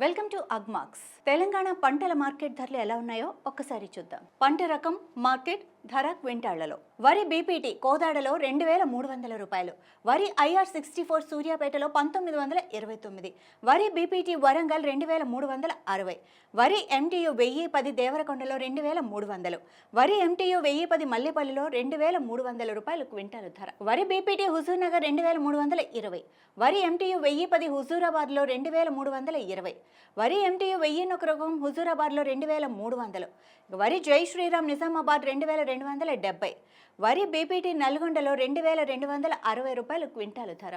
Welcome to Agmax Telangana పంటల market ధరలు ఎలా ఉన్నాయో ఒక్కసారి చూద్దాం. పంట రకం మార్కెట్ ధర క్వింటాళ్ళలో. వరి బీపీటీ కోదాడలో రెండు వేల మూడు వందల రూపాయలు. వరి ఐఆర్ సిక్స్టీ ఫోర్ సూర్యాపేటలో పంతొమ్మిది వందల ఇరవై తొమ్మిది. వరి బీపీటీ వరంగల్ రెండు వేల మూడు వందల అరవై. వరి ఎంటీయు వెయ్యి పది దేవరకొండలో రెండు వేల మూడు వందలు. వరి ఎంటీయు వెయ్యి పది మల్లెపల్లిలో రెండు వేల మూడు వందల రూపాయలు క్వింటాలు ధర. వరి బీపీటీ హుజూర్ నగర్ రెండు వేల మూడు వందల ఇరవై. వరి ఎంటీయు వెయ్యి పది హుజూరాబాద్లో రెండు వేల మూడు వందల ఇరవై. వరి ఎంటీయు వెయ్యి ఒక రకం హుజూరాబాద్లో రెండు వేల మూడు వందలు. వరి జై శ్రీరామ్ నిజామాబాద్ రెండు వేల రెండు వందల డెబ్బై వరి బీపీటీ నల్గొండలో రెండు వేల రెండు వందల అరవై రూపాయలు క్వింటాలు ధర.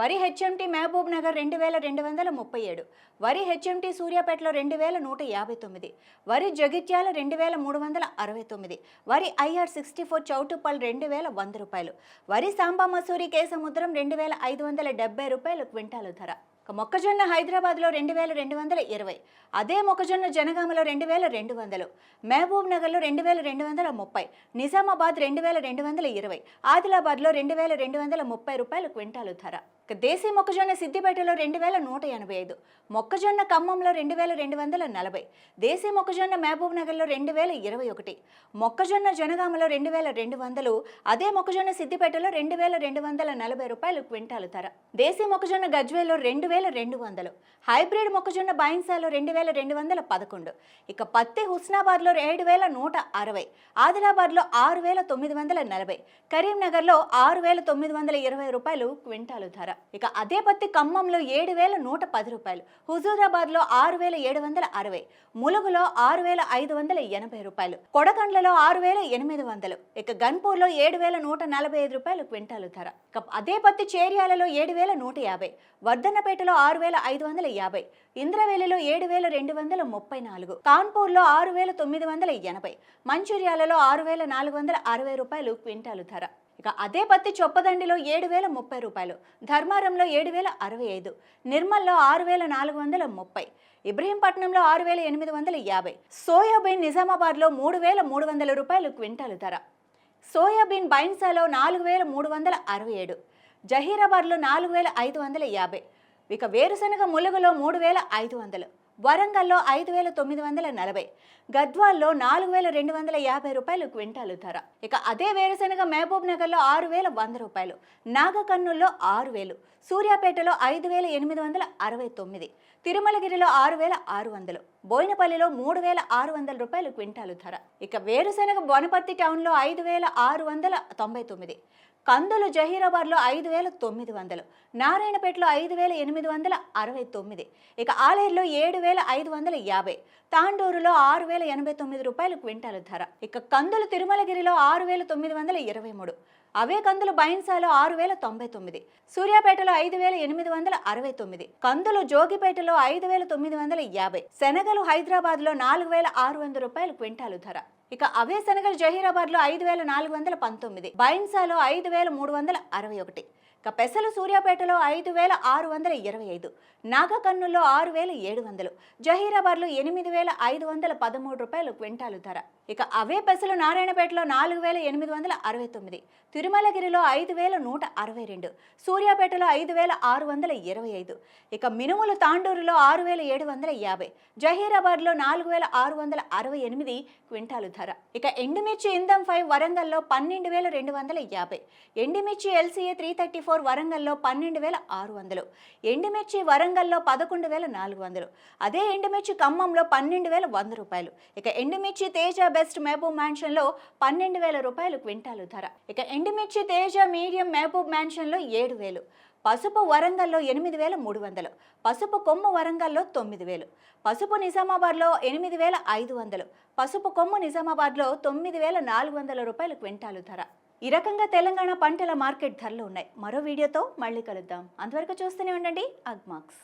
వరి హెచ్ఎంటీ మహబూబ్ నగర్ రెండు వేల రెండు వందల ముప్పై ఏడు. వరి హెచ్ఎంటీ సూర్యాపేటలో రెండు వేల నూట యాభై తొమ్మిది. వరి జగిత్యాల రెండు వేల మూడు వందల అరవై తొమ్మిది. వరి ఐఆర్ సిక్స్టీ ఫోర్ చౌటుప్పల్ రెండు వేల వంద రూపాయలు. వరి సాంబా మసూరి కేసముద్రం రెండు వేల ఐదు వందల డెబ్బై రూపాయలు క్వింటాలు ధర. మొక్కజొన్న హైదరాబాద్లో రెండు వేల రెండు వందల ఇరవై అదే మొక్కజొన్న జనగామలో రెండు వేల రెండు వందలు మహబూబ్ నగర్లో రెండు వేల రెండు వందల ముప్పై నిజామాబాద్ రెండు వేల రెండు వందల ఇరవై ఆదిలాబాద్లో రెండు వేల రెండు వందల ముప్పై రూపాయలు క్వింటాలు ధర. దేశీ మొక్కజొన్న సిద్దిపేటలో రెండు వేల నూట ఎనభై ఐదు మొక్కజొన్న ఖమ్మంలో రెండు వేల రెండు వందల నలభై దేశీ మొక్కజొన్న మహబూబ్ నగర్లో రెండు వేల ఇరవై ఒకటి మొక్కజొన్న జనగామలో రెండు వేల రెండు వందలు అదే మొక్కజొన్న సిద్దిపేటలో రెండు వేల రెండు వందల నలభై రూపాయలు క్వింటాలు ధర. దేశీ మొక్కజొన్న గజ్వేల్లో రెండు వేల రెండు వందలు హైబ్రిడ్ మొక్కజొన్న బాయిన్సాలో రెండు వేల రెండు వందల పదకొండు ఇక పత్తి హుస్నాబాద్లో ఏడు వేల నూట అరవై ఆదిలాబాద్లో ఆరు వేల తొమ్మిది వందల నలభై కరీంనగర్లో ఆరు వేల తొమ్మిది వందల ఇరవై రూపాయలు క్వింటాలు ధర. ఇక అదే పత్తి ఖమ్మంలో ఏడు వేల నూట పది రూపాయలు హుజూరాబాద్లో ఆరు వేల ఏడు వందల అరవై ములుగులో ఆరు వేల ఐదు వందల ఎనభై రూపాయలు కొడకండ్లలో ఆరు వేల ఎనిమిది వందలు ఇక గన్పూర్లో ఏడు వేల నూట నలభై ఐదు రూపాయలు క్వింటాలు ధర. ఇక అదే పత్తి చేర్యాలలో ఏడు వేల నూట యాభై వర్ధన్నపేటలో ఆరు వేల ఐదు వందల యాభై ఇంద్రవెల్లిలో ఏడు వేల రెండు వందల ముప్పై నాలుగు కాన్పూర్లో ఆరు వేల తొమ్మిది వందల ఎనభై మంచిర్యాలలో ఆరు వేల నాలుగు వందల అరవై రూపాయలు క్వింటాలు ధర. ఇక అదే పత్తి చొప్పదండిలో ఏడు వేల ముప్పై రూపాయలు ధర్మారంలో ఏడు వేల అరవై ఐదు నిర్మల్లో ఆరు వేల నాలుగు వందల ముప్పై ఇబ్రహీంపట్నంలో ఆరు వేల ఎనిమిది వందల యాభై సోయాబీన్ నిజామాబాద్లో మూడు వేల మూడు వందల రూపాయలు క్వింటాలు ధర. సోయాబీన్ బైన్సాలో నాలుగు వేల మూడు వందల అరవై ఏడు జహీరాబాద్లో నాలుగు వేల ఐదు వందల యాభై ఇక వేరుశనగ ములుగులో మూడు వేల ఐదు వందలు వరంగల్లో ఐదు వేల తొమ్మిది వందల నలభై గద్వాల్లో నాలుగు వేల రెండు వందల యాభై రూపాయలు క్వింటాలు ధర. ఇక అదే వేరుశనగ మహబూబ్ నగర్లో ఆరు వేల వంద రూపాయలు నాగకర్నూల్లో ఆరు వేలు సూర్యాపేటలో ఐదు వేల ఎనిమిది వందల అరవై తొమ్మిది తిరుమలగిరిలో ఆరు వేల ఆరు వందలు బోయినపల్లిలో మూడు వేల ఆరు వందల రూపాయలు క్వింటాలు ధర. ఇక వేరుశనగ వనపర్తి టౌన్లో ఐదు వేల ఆరు వందల తొంభై తొమ్మిది కందులు జహీరాబాద్లో ఐదు వేల తొమ్మిది వందలు నారాయణపేటలో ఐదు వేల ఎనిమిది వందల అరవై తొమ్మిది ఇక ఆలేరులో ఏడు వేల ఐదు వందల యాభై తాండూరులో ఆరు వేల ఎనభై తొమ్మిది రూపాయలు క్వింటాలు ధర. ఇక కందులు తిరుమలగిరిలో ఆరు వేల తొమ్మిది వందల ఇరవై మూడు అవే కందులు బైన్సాలో ఆరు వేల తొంభై తొమ్మిది సూర్యాపేటలో ఐదు వేల ఎనిమిది వందల అరవై తొమ్మిది కందులు జోగిపేటలో ఐదు వేల తొమ్మిది వందల యాభై శనగలు హైదరాబాద్లో నాలుగు వేల ఆరు వందల రూపాయలు క్వింటాలు ధర. ఇక అవే శనగలు జహీరాబాద్లో ఐదు వేల నాలుగు వందల పంతొమ్మిది బైన్సాలో ఐదు వేల మూడు వందల అరవై ఒకటి ఇక పెసలు సూర్యాపేటలో ఐదు వేల ఆరు వందల ఇరవై ఐదు నాగకన్నుల్లో ఆరు వేల ఏడు వందలు జహీరాబాద్లో ఎనిమిది వేల ఐదు వందల పదమూడు రూపాయలు క్వింటాలు ధర. ఇక అవే పెసలు నారాయణపేటలో నాలుగు వేల ఎనిమిది వందల అరవై తొమ్మిది తిరుమలగిరిలో ఐదు వేల నూట అరవై రెండు సూర్యాపేటలో ఐదు వేల ఆరు వందల ఇరవై ఐదు ఇక మినుములు తాండూరులో ఆరు వేల ఏడు వందల యాభై జహీరాబాద్లో నాలుగు వేల ఆరు వందల అరవై ఎనిమిది క్వింటాలు ధర. ఇక ఎండుమిర్చి ఇందం ఫైవ్ వరంగల్లో పన్నెండు వేల రెండు వందల యాభై ఎండుమిర్చి LCA three thirty four four వరంగల్లో పన్నెండు వేల ఆరు వందలు ఎండుమిర్చి వరంగల్లో పదకొండు వేల నాలుగు వందలు అదే ఎండుమిర్చి ఖమ్మంలో పన్నెండు వేల వంద రూపాయలు. ఇక ఎండుమిర్చి తేజ బెస్ట్ మహబూబ్ మ్యాన్షన్లో పన్నెండు వేల రూపాయలు క్వింటాలు ధర. ఇక ఎండుమిర్చి తేజ మీడియం మహబూబ్ మ్యాన్షన్లో ఏడు వేలు పసుపు వరంగల్లో ఎనిమిది వేల మూడు వందలు పసుపు కొమ్ము వరంగల్లో తొమ్మిది వేలు పసుపు నిజామాబాద్లో ఎనిమిది వేల ఐదు వందలు పసుపు కొమ్ము నిజామాబాద్లో తొమ్మిది వేల నాలుగు వందల రూపాయలు క్వింటాలు ధర. ఈ రకంగా తెలంగాణ పంటల మార్కెట్ ధరలు ఉన్నాయి. మరో వీడియోతో మళ్ళీ కలుద్దాం. అంతవరకు చూస్తూనే ఉండండి. అగ్మాక్స్